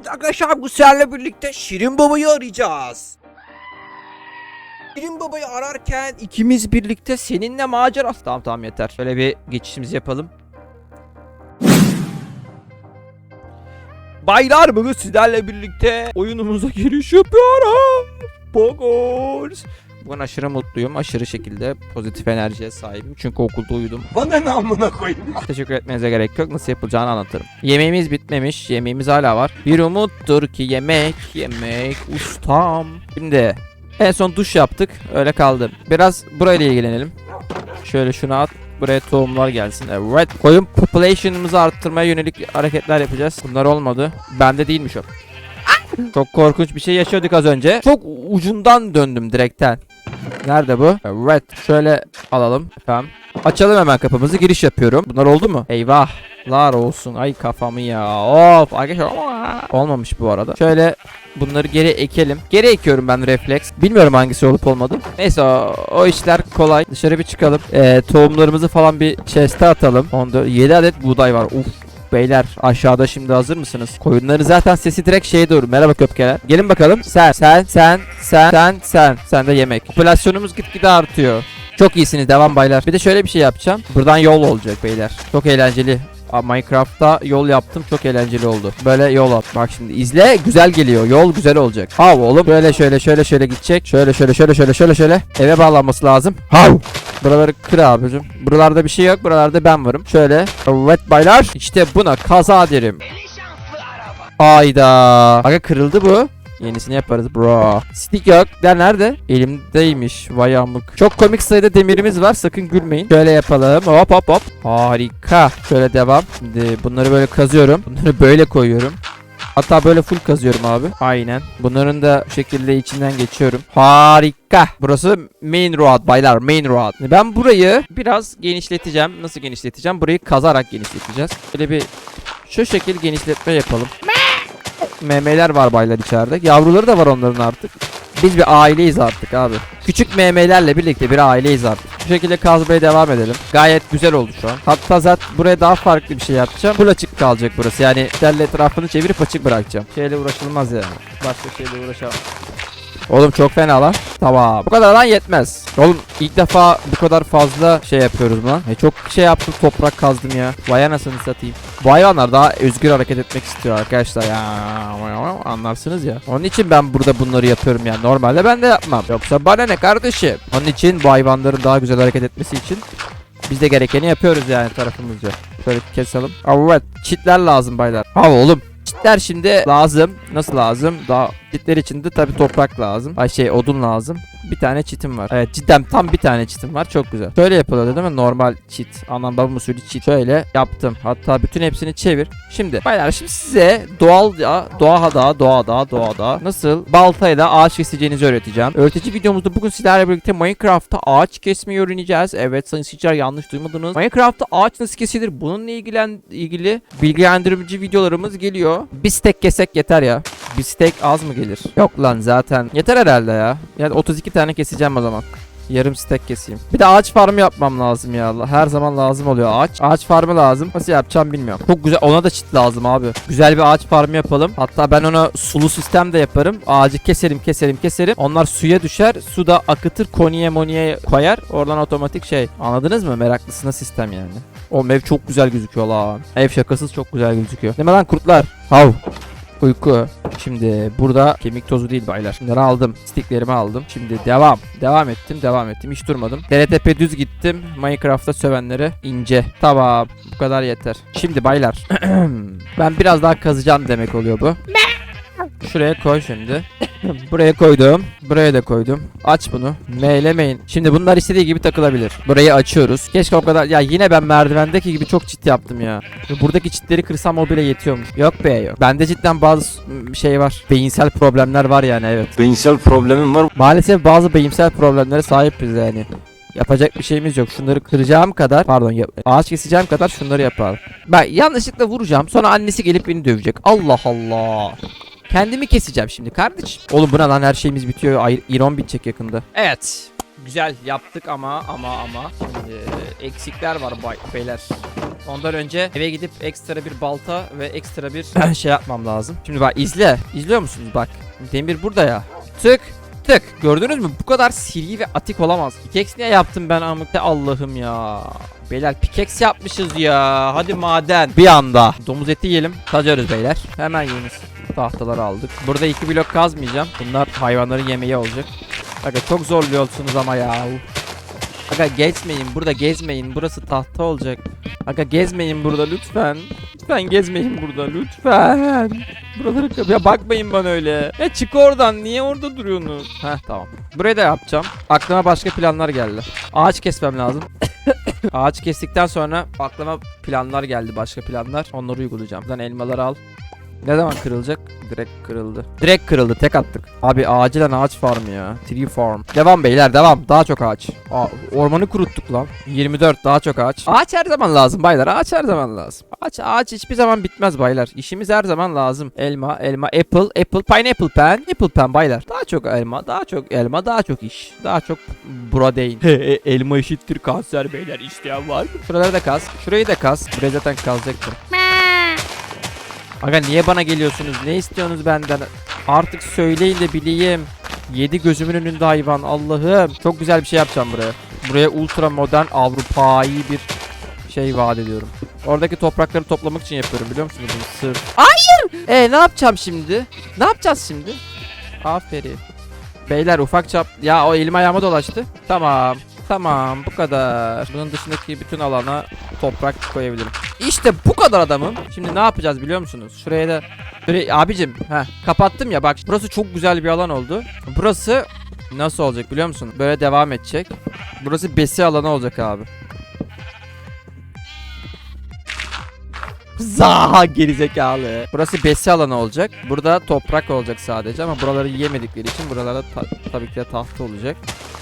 Evet arkadaşlar bu birlikte Şirin Baba'yı arayacağız. Şirin Baba'yı ararken ikimiz birlikte seninle macera... Tamam tamam yeter. Şöyle bir geçişimizi yapalım. Baylar bugün sizlerle birlikte oyunumuza giriş yapıyoruz. Pogos. Bugün aşırı mutluyum. Aşırı şekilde pozitif enerjiye sahibim. Çünkü okulda uyudum. Bana ne amına koyayım? Teşekkür etmenize gerek yok. Nasıl yapılacağını anlatırım. Yemeğimiz bitmemiş. Yemeğimiz hala var. Bir umuttur ki yemek, yemek ustam. Şimdi en son duş yaptık. Öyle kaldı. Biraz burayla ilgilenelim. Şöyle şunu at. Buraya tohumlar gelsin. Evet. Koyun population'ımızı arttırmaya yönelik hareketler yapacağız. Bunlar olmadı. Bende değilmiş o. Çok korkunç bir şey yaşıyorduk az önce. Çok ucundan döndüm direkten. Nerede bu? Evet. Şöyle alalım. Efendim. Açalım hemen kapımızı. Giriş yapıyorum. Bunlar oldu mu? Eyvahlar olsun. Ay kafamı ya. Of. Arkadaşlar. Olmamış bu arada. Şöyle bunları geri ekelim. Geri ekiyorum ben refleks. Bilmiyorum hangisi olup olmadı. Neyse o, o işler kolay. Dışarı bir çıkalım. Ee, tohumlarımızı falan bir chest'e atalım. 14, 7 adet buğday var. Uf. Beyler aşağıda şimdi hazır mısınız? Koyunların zaten sesi direkt şeye doğru. Merhaba köpkeler. Gelin bakalım. Sen, sen, sen, sen, sen, sen. Sen de yemek. Popülasyonumuz gitgide artıyor. Çok iyisiniz. Devam baylar. Bir de şöyle bir şey yapacağım. Buradan yol olacak beyler. Çok eğlenceli. Minecraft'ta yol yaptım çok eğlenceli oldu. Böyle yol at. Bak şimdi izle güzel geliyor. Yol güzel olacak. Hav oğlum. Böyle şöyle şöyle şöyle gidecek. Şöyle şöyle şöyle şöyle şöyle şöyle. Eve bağlanması lazım. Hav. Buraları kır abicim. Buralarda bir şey yok. Buralarda ben varım. Şöyle. Evet baylar. İşte buna kaza derim. Hayda. Aga kırıldı bu. Yenisini yaparız bro. Stick yok. Der nerede? Elimdeymiş. Vay amık. Çok komik sayıda demirimiz var. Sakın gülmeyin. Şöyle yapalım. Hop hop hop. Harika. Şöyle devam. Şimdi bunları böyle kazıyorum. Bunları böyle koyuyorum. Hatta böyle full kazıyorum abi. Aynen. Bunların da bu şekilde içinden geçiyorum. Harika. Burası main road baylar. Main road. Ben burayı biraz genişleteceğim. Nasıl genişleteceğim? Burayı kazarak genişleteceğiz. Böyle bir şu şekil genişletme yapalım. Memeler var baylar içeride. Yavruları da var onların artık. Biz bir aileyiz artık abi. Küçük memelerle birlikte bir aileyiz artık. Bu şekilde kazmaya devam edelim. Gayet güzel oldu şu an. Hatta zaten buraya daha farklı bir şey yapacağım. Full açık kalacak burası. Yani derle etrafını çevirip açık bırakacağım. Şeyle uğraşılmaz yani. Başka şeyle uğraşamam. Oğlum çok fena lan. Tamam. Bu kadar lan yetmez. Oğlum ilk defa bu kadar fazla şey yapıyoruz lan. E çok şey yaptım toprak kazdım ya. Vay anasını satayım. Bu hayvanlar daha özgür hareket etmek istiyor arkadaşlar ya. Anlarsınız ya. Onun için ben burada bunları yapıyorum yani. Normalde ben de yapmam. Yoksa bana ne kardeşim. Onun için bu hayvanların daha güzel hareket etmesi için biz de gerekeni yapıyoruz yani tarafımızca. Şöyle keselim. Evet. Çitler lazım baylar. Ha oğlum. Çitler şimdi lazım. Nasıl lazım? Daha çitler için de tabii toprak lazım. Ay şey odun lazım. Bir tane çitim var. Evet cidden tam bir tane çitim var. Çok güzel. Şöyle yapılıyor değil mi? Normal çit. Anam babam usulü çit. Şöyle yaptım. Hatta bütün hepsini çevir. Şimdi baylar şimdi size doğal ya doğada doğada doğada nasıl baltayla ağaç keseceğinizi öğreteceğim. Öğretici videomuzda bugün sizlerle birlikte Minecraft'ta ağaç kesmeyi öğreneceğiz. Evet sayın seyirciler yanlış duymadınız. Minecraft'ta ağaç nasıl kesilir? Bununla ilgilen ilgili bilgilendirici videolarımız geliyor. Bir stek kesek yeter ya. Bir stek az mı gelir? Yok lan zaten. Yeter herhalde ya. Yani 32 tane keseceğim o zaman. Yarım stek keseyim. Bir de ağaç farmı yapmam lazım ya. Her zaman lazım oluyor ağaç. Ağaç farmı lazım. Nasıl yapacağım bilmiyorum. Çok güzel. Ona da çit lazım abi. Güzel bir ağaç farmı yapalım. Hatta ben ona sulu sistem de yaparım. Ağacı keserim keserim keserim. Onlar suya düşer. Su da akıtır koniye moniye koyar. Oradan otomatik şey. Anladınız mı? Meraklısına sistem yani. O ev çok güzel gözüküyor lan. Ev şakasız çok güzel gözüküyor. Mi lan kurtlar? Hav. Uyku. Şimdi burada kemik tozu değil baylar. Bunları aldım. Sticklerimi aldım. Şimdi devam. Devam ettim. Devam ettim. Hiç durmadım. TRTP düz gittim. Minecraft'ta sövenlere ince. Tamam. Bu kadar yeter. Şimdi baylar. ben biraz daha kazacağım demek oluyor bu. Şuraya koy şimdi. Buraya koydum. Buraya da koydum. Aç bunu. Meylemeyin. Şimdi bunlar istediği gibi takılabilir. Burayı açıyoruz. Keşke o kadar... Ya yine ben merdivendeki gibi çok çit yaptım ya. Buradaki çitleri kırsam o bile yetiyormuş. Yok be yok. Bende cidden bazı şey var. Beyinsel problemler var yani evet. Beyinsel problemim var. Maalesef bazı beyinsel problemlere sahibiz yani. Yapacak bir şeyimiz yok. Şunları kıracağım kadar, pardon, ağaç keseceğim kadar şunları yapalım. Ben yanlışlıkla vuracağım. Sonra annesi gelip beni dövecek. Allah Allah. Kendimi keseceğim şimdi kardeşim. Oğlum buna lan her şeyimiz bitiyor. Ay, İron bitecek yakında. Evet. Güzel yaptık ama ama ama şimdi eksikler var bay, beyler. Ondan önce eve gidip ekstra bir balta ve ekstra bir şey yapmam lazım. Şimdi bak izle. İzliyor musunuz bak. Demir burada ya. Tık tık. Gördünüz mü? Bu kadar seri ve atik olamaz. Pickaxe niye yaptım ben amık? Allah'ım ya. Beyler pickaxe yapmışız ya. Hadi maden. Bir anda. Domuz eti yiyelim. Kaçarız beyler. Hemen yiyiniz. Tahtaları aldık. Burada iki blok kazmayacağım. Bunlar hayvanların yemeği olacak. Aga çok zorluyorsunuz ama ya. Aga gezmeyin burada gezmeyin. Burası tahta olacak. Aga gezmeyin burada lütfen. Lütfen gezmeyin burada lütfen. Buraları ya bakmayın bana öyle. Ya çık oradan niye orada duruyorsunuz? Heh tamam. Burayı da yapacağım. Aklıma başka planlar geldi. Ağaç kesmem lazım. Ağaç kestikten sonra aklıma planlar geldi başka planlar. Onları uygulayacağım. Buradan elmaları al. Ne zaman kırılacak? Direkt kırıldı. Direkt kırıldı tek attık. Abi acilen ağaç farmı ya. Tree farm. Devam beyler devam. Daha çok ağaç. Aa, ormanı kuruttuk lan. 24 daha çok ağaç. Ağaç her zaman lazım baylar. Ağaç her zaman lazım. Ağaç ağaç hiçbir zaman bitmez baylar. İşimiz her zaman lazım. Elma, elma, apple, apple, pineapple pen, apple pen baylar. Daha çok elma, daha çok elma, daha çok iş. Daha çok protein. elma eşittir kanser beyler. İsteyen var mı? Şuraları da kaz. Şurayı da kaz. Burayı zaten kazacaktım. Aga niye bana geliyorsunuz? Ne istiyorsunuz benden? Artık söyleyin de bileyim. Yedi gözümün önünde hayvan. Allah'ım. Çok güzel bir şey yapacağım buraya. Buraya ultra modern Avrupa'yı bir şey vaat ediyorum. Oradaki toprakları toplamak için yapıyorum biliyor musunuz? Sırf. Hayır! E ne yapacağım şimdi? Ne yapacağız şimdi? Aferin. Beyler ufak çap. Ya o elim ayağıma dolaştı. Tamam. Tamam bu kadar. Bunun dışındaki bütün alana toprak koyabilirim. İşte bu kadar adamım. Şimdi ne yapacağız biliyor musunuz? Şuraya da Şuraya, abicim heh, kapattım ya bak burası çok güzel bir alan oldu. Burası nasıl olacak biliyor musun? Böyle devam edecek. Burası besi alanı olacak abi. Zaha gerizekalı. Burası besi alanı olacak. Burada toprak olacak sadece ama buraları yemedikleri için buralarda ta- tabii ki de tahta olacak.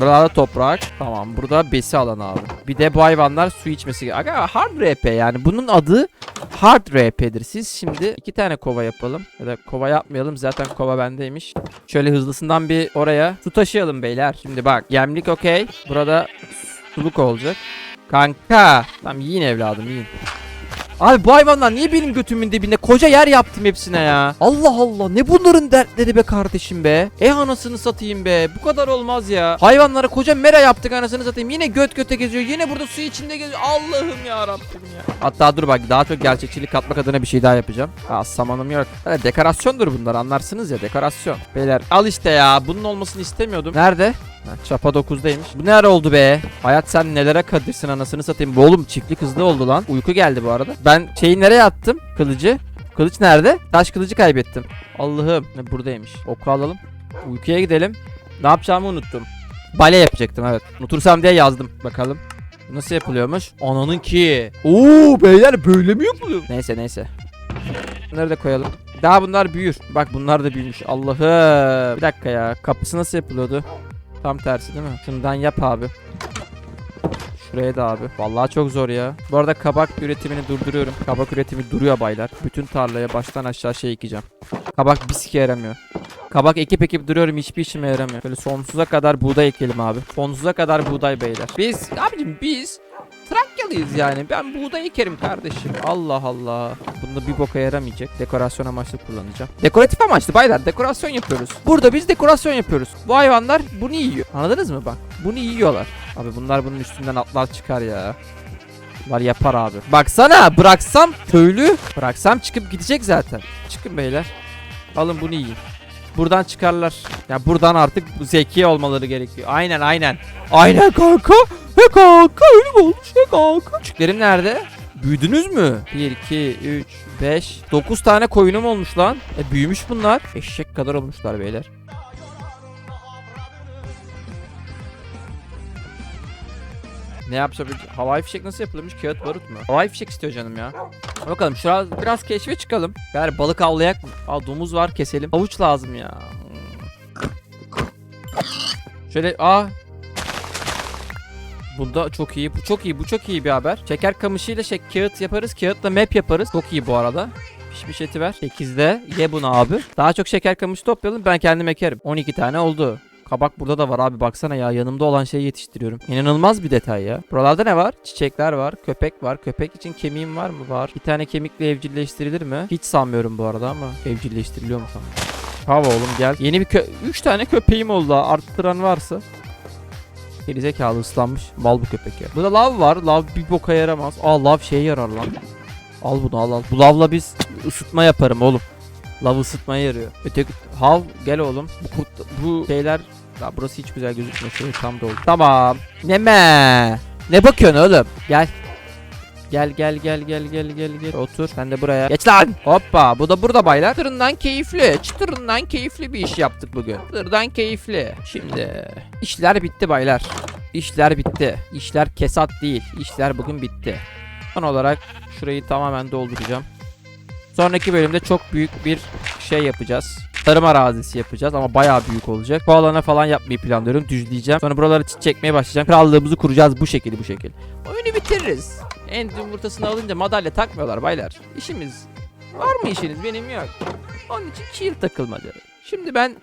Buralarda toprak. Tamam burada besi alanı abi. Bir de bu hayvanlar su içmesi. Aga hard RP yani bunun adı hard RP'dir. Siz şimdi iki tane kova yapalım. Ya da kova yapmayalım zaten kova bendeymiş. Şöyle hızlısından bir oraya su taşıyalım beyler. Şimdi bak yemlik okey. Burada suluk olacak. Kanka. Tamam yiyin evladım yiyin. Abi bu hayvanlar niye benim götümün dibinde koca yer yaptım hepsine ya. Allah Allah ne bunların dertleri be kardeşim be. E anasını satayım be. Bu kadar olmaz ya. Hayvanlara koca mera yaptık anasını satayım. Yine göt göte geziyor. Yine burada su içinde geziyor. Allah'ım ya Rabbim ya. Hatta dur bak daha çok gerçekçilik katmak adına bir şey daha yapacağım. Ha samanım yok. Ha, dekorasyondur bunlar anlarsınız ya dekorasyon. Beyler al işte ya. Bunun olmasını istemiyordum. Nerede? Ha, çapa 9'daymış. Bu ne ara oldu be? Hayat sen nelere kadirsin anasını satayım. Bu oğlum çiftlik hızlı oldu lan. Uyku geldi bu arada. Ben şeyi nereye attım? Kılıcı. Kılıç nerede? Taş kılıcı kaybettim. Allah'ım. Ne buradaymış. Oku alalım. Uykuya gidelim. Ne yapacağımı unuttum. Bale yapacaktım evet. Unutursam diye yazdım. Bakalım. Nasıl yapılıyormuş? Ananın ki. Oo beyler böyle mi yapılıyor? Neyse neyse. Bunları da koyalım. Daha bunlar büyür. Bak bunlar da büyümüş. Allah'ım. Bir dakika ya. Kapısı nasıl yapılıyordu? Tam tersi değil mi? Şundan yap abi. Şuraya da abi. Vallahi çok zor ya. Bu arada kabak üretimini durduruyorum. Kabak üretimi duruyor baylar. Bütün tarlaya baştan aşağı şey ekeceğim. Kabak bir sike yaramıyor. Kabak ekip ekip duruyorum hiçbir işime yaramıyor. Böyle sonsuza kadar buğday ekelim abi. Sonsuza kadar buğday beyler. Biz abicim biz Trakyalıyız yani. Ben buğday ekerim kardeşim. Allah Allah. Bunda bir boka yaramayacak. Dekorasyon amaçlı kullanacağım. Dekoratif amaçlı baylar. Dekorasyon yapıyoruz. Burada biz dekorasyon yapıyoruz. Bu hayvanlar bunu yiyor. Anladınız mı bak? Bunu yiyorlar. Abi bunlar bunun üstünden atlar çıkar ya. Bunlar yapar abi. Baksana bıraksam köylü. Bıraksam çıkıp gidecek zaten. Çıkın beyler. Alın bunu yiyin. Buradan çıkarlar. Ya buradan artık zeki olmaları gerekiyor. Aynen aynen. Aynen kanka. He kanka öyle mi olmuş he kanka. Küçüklerim nerede? Büyüdünüz mü? 1, 2, 3, 5, 9 tane koyunum olmuş lan. E büyümüş bunlar. Eşek kadar olmuşlar beyler. Ne yapacağım? Havai fişek nasıl yapılırmış? Kağıt barut mu? Havai fişek istiyor canım ya. Bakalım şuraya biraz keşfe çıkalım. Beyler balık avlayak mı? Aa domuz var keselim. Havuç lazım ya. Şöyle aa Bunda çok iyi. Bu çok iyi. Bu çok iyi bir haber. Şeker kamışıyla şey kağıt yaparız. Kağıtla map yaparız. Çok iyi bu arada. Pişmiş eti ver. 8'de ye bunu abi. Daha çok şeker kamışı toplayalım. Ben kendim ekerim. 12 tane oldu. Kabak burada da var abi baksana ya yanımda olan şeyi yetiştiriyorum. İnanılmaz bir detay ya. Buralarda ne var? Çiçekler var, köpek var. Köpek için kemiğim var mı? Var. Bir tane kemikle evcilleştirilir mi? Hiç sanmıyorum bu arada ama evcilleştiriliyor mu sanmıyorum. Hava oğlum gel. Yeni bir kö 3 tane köpeğim oldu. Arttıran varsa. Gerizekalı ıslanmış. Mal bu köpek ya. Burada lav var. Lav bir boka yaramaz. Aa lav şeye yarar lan. Al bunu al al. Bu lavla biz ısıtma yaparım oğlum. Lav ısıtmaya yarıyor. Öteki hav gel oğlum. Bu kurt bu şeyler ya burası hiç güzel gözükmüyor. Şöyle tam da oldu. Tamam. Neme. Ne bakıyorsun oğlum? Gel. Gel gel gel gel gel gel gel. Otur. Sen de buraya. Geç lan. Hoppa. Bu da burada baylar. Çıtırından keyifli. Çıtırından keyifli bir iş yaptık bugün. Çıtırından keyifli. Şimdi işler bitti baylar. İşler bitti. İşler kesat değil. İşler bugün bitti. Son olarak şurayı tamamen dolduracağım. Sonraki bölümde çok büyük bir şey yapacağız. Tarım arazisi yapacağız ama bayağı büyük olacak. Bu alana falan yapmayı planlıyorum. Düzleyeceğim. Sonra buraları çit çekmeye başlayacağım. Krallığımızı kuracağız bu şekilde bu şekil. Oyunu bitiririz. En yumurtasını alınca madalya takmıyorlar baylar. İşimiz var mı işiniz? Benim yok. Onun için chill takılmaca. Şimdi ben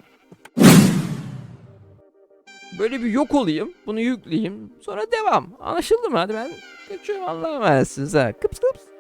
böyle bir yok olayım. Bunu yükleyeyim. Sonra devam. Anlaşıldı mı? Hadi ben kaçıyorum Allah'a emanetsiniz ha. Kıps kıps.